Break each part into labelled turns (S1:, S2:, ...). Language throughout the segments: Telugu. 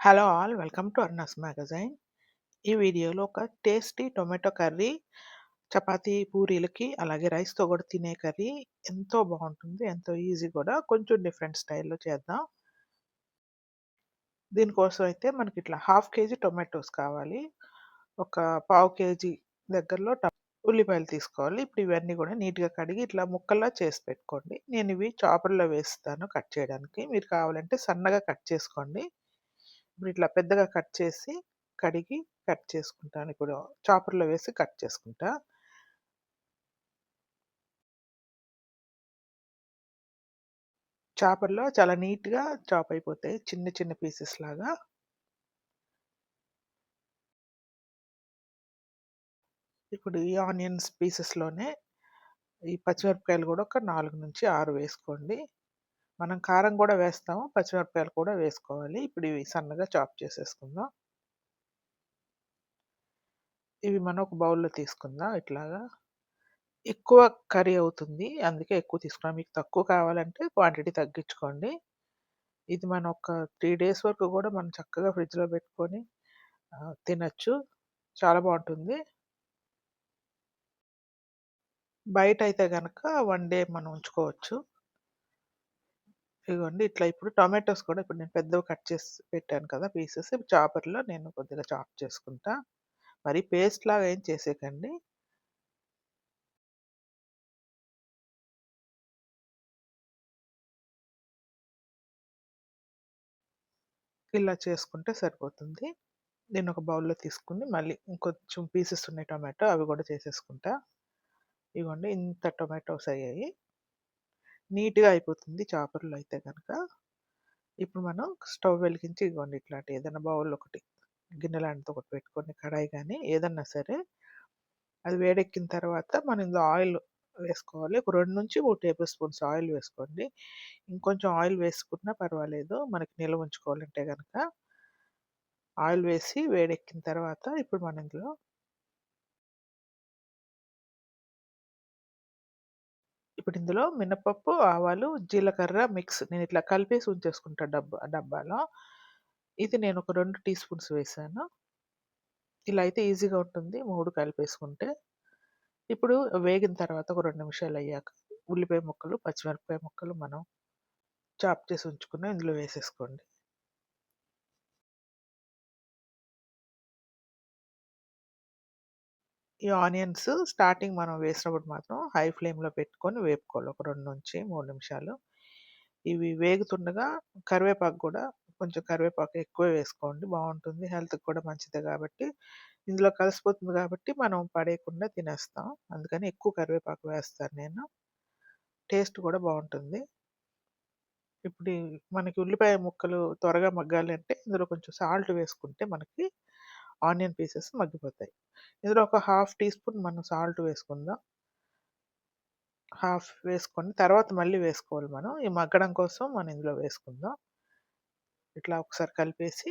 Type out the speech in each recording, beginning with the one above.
S1: Hello all welcome to Aruna's magazine ఈ వీడియోలో ఒక టేస్టీ టొమాటో కర్రీ చపాతీ పూరీలకి అలాగే రైస్తో కూడా తినే కర్రీ ఎంతో బాగుంటుంది ఎంతో ఈజీ కూడా. కొంచెం డిఫరెంట్ స్టైల్లో చేద్దాం. దీనికోసం అయితే మనకి ఇట్లా హాఫ్ కేజీ టొమాటోస్ కావాలి. ఒక పావు కేజీ దగ్గరలో ఉల్లిపాయలు తీసుకోవాలి. ఇప్పుడు ఇవన్నీ కూడా నీట్గా కడిగి ఇట్లా ముక్కల్లా చేసి పెట్టుకోండి. నేను ఇవి చాపర్లో వేస్తాను కట్ చేయడానికి. మీరు కావాలంటే సన్నగా కట్ చేసుకోండి. ఇప్పుడు ఇట్లా పెద్దగా కట్ చేసి కడిగి కట్ చేసుకుంటాను. ఇప్పుడు చాపర్లో వేసి కట్ చేసుకుంటా. చాపర్లో చాలా నీట్గా చాప్ అయిపోతాయి. చిన్న చిన్న పీసెస్ లాగా. ఇప్పుడు ఈ ఆనియన్స్ పీసెస్లోనే ఈ పచ్చిమిరపకాయలు కూడా ఒక నాలుగు నుంచి ఆరు వేసుకోండి. మనం కారం కూడా వేస్తాము పచ్చిమిరపకాయలు కూడా వేసుకోవాలి. ఇప్పుడు ఇవి సన్నగా చాప్ చేసేసుకుందాం. ఇవి మనం ఒక బౌల్లో తీసుకుందాం ఇట్లాగా. ఎక్కువ కర్రీ అవుతుంది అందుకే ఎక్కువ తీసుకున్నాం. మీకు తక్కువ కావాలంటే క్వాంటిటీ తగ్గించుకోండి. ఇది మనం ఒక త్రీ డేస్ వరకు కూడా మనం చక్కగా ఫ్రిడ్జ్లో పెట్టుకొని తినచ్చు. చాలా బాగుంటుంది. బయట అయితే కనుక వన్ డే మనం ఉంచుకోవచ్చు. ఇదిగోండి ఇట్లా ఇప్పుడు టొమాటోస్ కూడా ఇప్పుడు నేను పెద్దవి కట్ చేసి పెట్టాను కదా పీసెస్ చాపర్లో నేను కొద్దిగా చాప్ చేసుకుంటా. మరి పేస్ట్ లాగా ఏం చేసేకండి? ఇలా చేసుకుంటే సరిపోతుంది. నేను ఒక బౌల్లో తీసుకుని మళ్ళీ ఇంకొంచెం పీసెస్ ఉన్నాయి టొమాటో అవి కూడా చేసేసుకుంటా. ఇవ్వండి ఇంత టొమాటోస్ అయ్యాయి. నీట్గా అయిపోతుంది చేపలు అయితే కనుక ఇప్పుడు మనం స్టవ్ వెలిగించి ఇవ్వండి ఇట్లాంటి ఏదైనా బౌల్ ఒకటి. గిన్నె లాంటిది ఒకటి పెట్టుకొని కడాయి కానీ ఏదన్నా సరే. అది వేడెక్కిన తర్వాత మనం ఇందులో ఆయిల్ వేసుకోవాలి. ఒక రెండు నుంచి మూడు టేబుల్ స్పూన్స్ ఆయిల్ వేసుకోండి. ఇంకొంచెం ఆయిల్ వేసుకున్నా పర్వాలేదు. మనకి నిల్వ ఉంచుకోవాలంటే కనుక ఆయిల్ వేసి వేడెక్కిన తర్వాత ఇప్పుడు మనం ఇందులో ఇప్పుడు ఇందులో మినపప్పు ఆవాలు జీలకర్ర మిక్స్ నేను ఇట్లా కలిపేసి ఉంచేసుకుంటా డబ్బా డబ్బాలో. ఇది నేను ఒక రెండు టీ స్పూన్స్ వేసాను. ఇలా అయితే ఈజీగా ఉంటుంది మూడు కలిపేసుకుంటే. ఇప్పుడు వేగిన తర్వాత ఒక రెండు నిమిషాలు అయ్యాక ఉల్లిపాయ ముక్కలు పచ్చిమిరపకాయ ముక్కలు మనం చాప్ చేసి ఉంచుకున్న ఇందులో వేసేసుకోండి. ఈ ఆనియన్స్ స్టార్టింగ్ మనం వేసినప్పుడు మాత్రం హై ఫ్లేమ్లో పెట్టుకొని వేపుకోవాలి. ఒక రెండు నుంచి మూడు నిమిషాలు. ఇవి వేగుతుండగా కరివేపాకు కూడా కొంచెం కరివేపాకు ఎక్కువ వేసుకోండి. బాగుంటుంది. హెల్త్కి కూడా మంచిదే కాబట్టి. ఇందులో కలిసిపోతుంది కాబట్టి మనం పడేయకుండా తినేస్తాం. అందుకని ఎక్కువ కరివేపాకు వేస్తాను నేను. టేస్ట్ కూడా బాగుంటుంది. ఇప్పుడు మనకి ఉల్లిపాయ ముక్కలు త్వరగా మగ్గాలంటే ఇందులో కొంచెం సాల్ట్ వేసుకుంటే మనకి ఆనియన్ పీసెస్ మగ్గిపోతాయి. ఇందులో ఒక హాఫ్ టీ స్పూన్ మనం సాల్ట్ వేసుకుందాం. హాఫ్ వేసుకొని తర్వాత మళ్ళీ వేసుకోవాలి మనం. ఈ మగ్గడం కోసం మనం ఇందులో వేసుకుందాం. ఇట్లా ఒకసారి కలిపేసి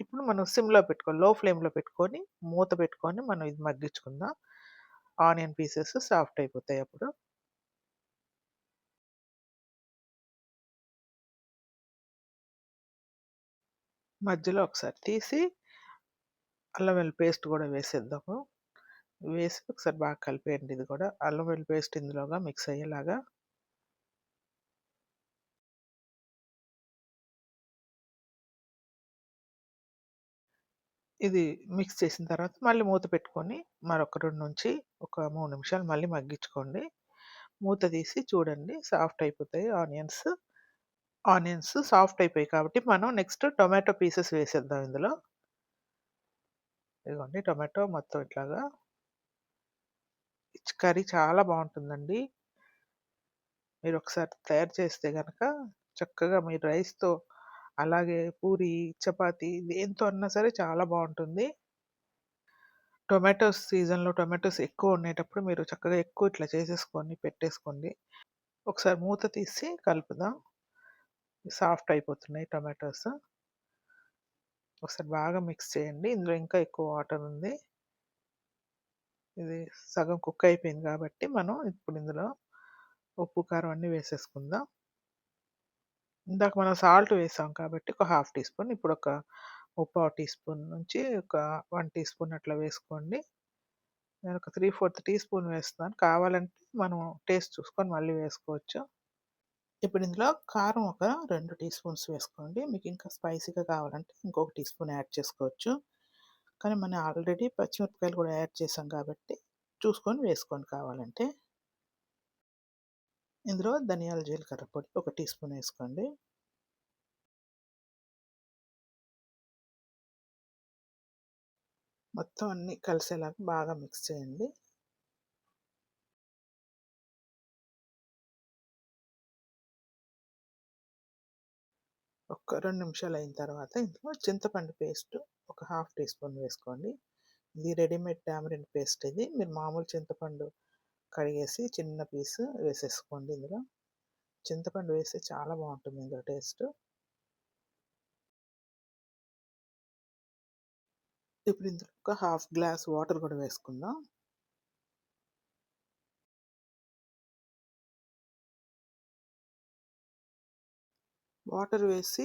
S1: ఇప్పుడు మనం సిమ్లో పెట్టుకోవాలి లో ఫ్లేమ్లో పెట్టుకొని మూత పెట్టుకొని మనం ఇది మగ్గించుకుందాం. ఆనియన్ పీసెస్ సాఫ్ట్ అయిపోతాయి అప్పుడు. మధ్యలో ఒకసారి తీసి అల్లం వెల్లుల్లి పేస్ట్ కూడా వేసేద్దాము. వేసి ఒకసారి బాగా కలిపేయండి ఇది కూడా. అల్లం వెల్లుల్లి పేస్ట్ ఇందులోగా మిక్స్ అయ్యేలాగా. ఇది మిక్స్ చేసిన తర్వాత మళ్ళీ మూత పెట్టుకొని మరొక రెండు నుంచి ఒక మూడు నిమిషాలు మళ్ళీ మగ్గించుకోండి. మూత తీసి చూడండి సాఫ్ట్ అయిపోతాయి ఆనియన్స్. ఆనియన్స్ సాఫ్ట్ అయిపోయాయి కాబట్టి మనం నెక్స్ట్ టొమాటో పీసెస్ వేసేద్దాం ఇందులో. ఇదిగోండి టొమాటో మొత్తం ఇట్లాగా. కర్రీ చాలా బాగుంటుందండి. మీరు ఒకసారి తయారు చేస్తే కనుక చక్కగా మీరు రైస్తో అలాగే పూరి చపాతి దేంతో అన్నా సరే చాలా బాగుంటుంది. టొమాటోస్ సీజన్లో టొమాటోస్ ఎక్కువ ఉండేటప్పుడు మీరు చక్కగా ఎక్కువ ఇట్లా చేసేసుకొని పెట్టేసుకోండి. ఒకసారి మూత తీసి కలుపుదాం. సాఫ్ట్ అయిపోతున్నాయి టొమాటోస్. ఒకసారి బాగా మిక్స్ చేయండి. ఇందులో ఇంకా ఎక్కువ వాటర్ ఉంది. ఇది సగం కుక్ అయిపోయింది కాబట్టి మనం ఇప్పుడు ఇందులో ఉప్పు కారం అన్నీ వేసేసుకుందాం. ఇందాక మనం సాల్ట్ వేసాం కాబట్టి ఒక హాఫ్ టీ స్పూన్ ఇప్పుడు ఒక ముప్పావు టీ స్పూన్ నుంచి ఒక వన్ టీ స్పూన్ అట్లా వేసుకోండి. నేను ఒక త్రీ ఫోర్త్ టీ స్పూన్ వేస్తున్నాను. కావాలంటే మనం టేస్ట్ చూసుకొని మళ్ళీ వేసుకోవచ్చు. ఇప్పుడు ఇందులో కారం ఒక రెండు టీ స్పూన్స్ వేసుకోండి. మీకు ఇంకా స్పైసీగా కావాలంటే ఇంకొక టీ స్పూన్ యాడ్ చేసుకోవచ్చు. కానీ మనం ఆల్రెడీ పచ్చిమిరపకాయలు కూడా యాడ్ చేసాం కాబట్టి చూసుకొని వేసుకోండి కావాలంటే. ఇందులో ధనియాల జీలకర్ర పొడి ఒక టీ స్పూన్ వేసుకోండి. మొత్తం అన్నీ కలిసేలాగా బాగా మిక్స్ చేయండి. ఒక రెండు నిమిషాలు అయిన తర్వాత ఇందులో చింతపండు పేస్ట్ ఒక హాఫ్ టీ స్పూన్ వేసుకోండి. ఇది రెడీమేడ్ టామరిన్ పేస్ట్ ఇది. మీరు మామూలు చింతపండు కడిగేసి చిన్న పీస్ వేసేసుకోండి ఇందులో. చింతపండు వేస్తే చాలా బాగుంటుంది ఇందులో టేస్ట్. ఇప్పుడు ఇందులో ఒక హాఫ్ గ్లాస్ వాటర్ కూడా వేసుకుందాం. వాటర్ వేసి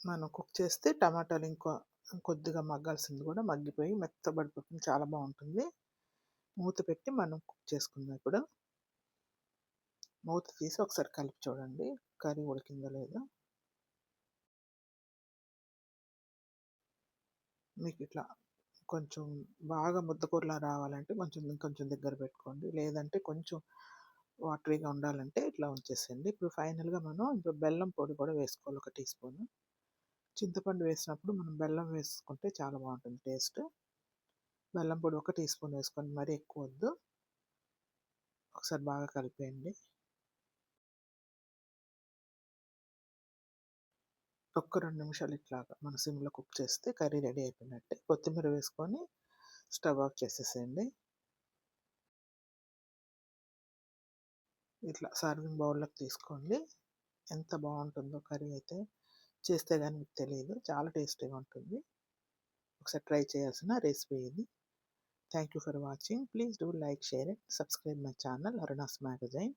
S1: మనం కుక్ చేస్తే టమాటాలు ఇంకో కొద్దిగా మగ్గాల్సింది కూడా మగ్గిపోయి మెత్తబడిపోతుంది చాలా బాగుంటుంది. మూత పెట్టి మనం కుక్ చేసుకుందాం ఇప్పుడు. మూత తీసి ఒకసారి కలిపి చూడండి. కర్రీ ఉడికిందో లేదో? మీకు ఇట్లా కొంచెం బాగా ముద్దకూరలా రావాలంటే కొంచెం ఇంకొంచెం దగ్గర పెట్టుకోండి. లేదంటే కొంచెం వాటరీగా ఉండాలంటే ఇట్లా ఉంచేసేయండి. ఇప్పుడు ఫైనల్గా మనం ఇప్పుడు బెల్లం పొడి కూడా వేసుకోవాలి ఒక టీ స్పూన్. చింతపండు వేసినప్పుడు మనం బెల్లం వేసుకుంటే చాలా బాగుంటుంది టేస్ట్. బెల్లం పొడి ఒక టీ స్పూన్ వేసుకోండి మరీ ఎక్కువ వద్దు. ఒకసారి బాగా కలిపేయండి. ఒక్క రెండు నిమిషాలు ఇట్లాగా మన సిమ్లో కుక్ చేస్తే కర్రీ రెడీ అయిపోయినట్టే. కొత్తిమీర వేసుకొని స్టవ్ ఆఫ్ చేసేసేయండి. ఇట్లా సర్వింగ్ బౌల్లోకి తీసుకోండి. ఎంత బాగుంటుందో కర్రీ అయితే చేస్తే కానీ మీకు తెలియదు చాలా టేస్టీగా ఉంటుంది. ఒకసారి ట్రై చేయాల్సిన రెసిపీ ఇది. Thank you for watching. Please do like share and subscribe my channel Aruna's magazine.